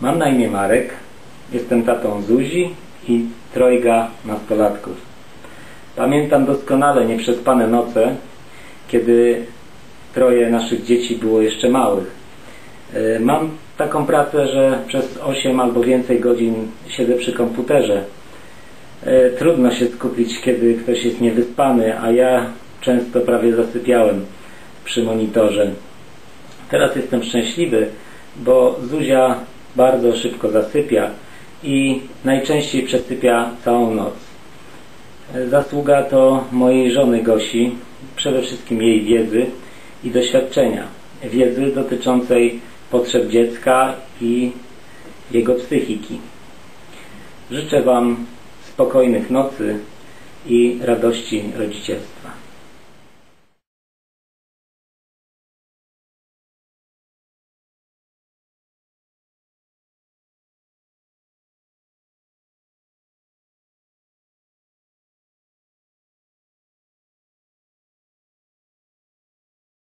Mam na imię Marek, jestem tatą Zuzi i trojga nastolatków. Pamiętam doskonale nieprzespane noce, kiedy troje naszych dzieci było jeszcze małych. E, Mam taką pracę, że przez 8 albo więcej godzin siedzę przy komputerze. E, Trudno się skupić, kiedy ktoś jest niewyspany, a ja często prawie zasypiałem przy monitorze. Teraz jestem szczęśliwy, bo Zuzia bardzo szybko zasypia i najczęściej przesypia całą noc. Zasługa to mojej żony Gosi, przede wszystkim jej wiedzy i doświadczenia. Wiedzy dotyczącej potrzeb dziecka i jego psychiki. Życzę Wam spokojnych nocy i radości rodzicielstwa.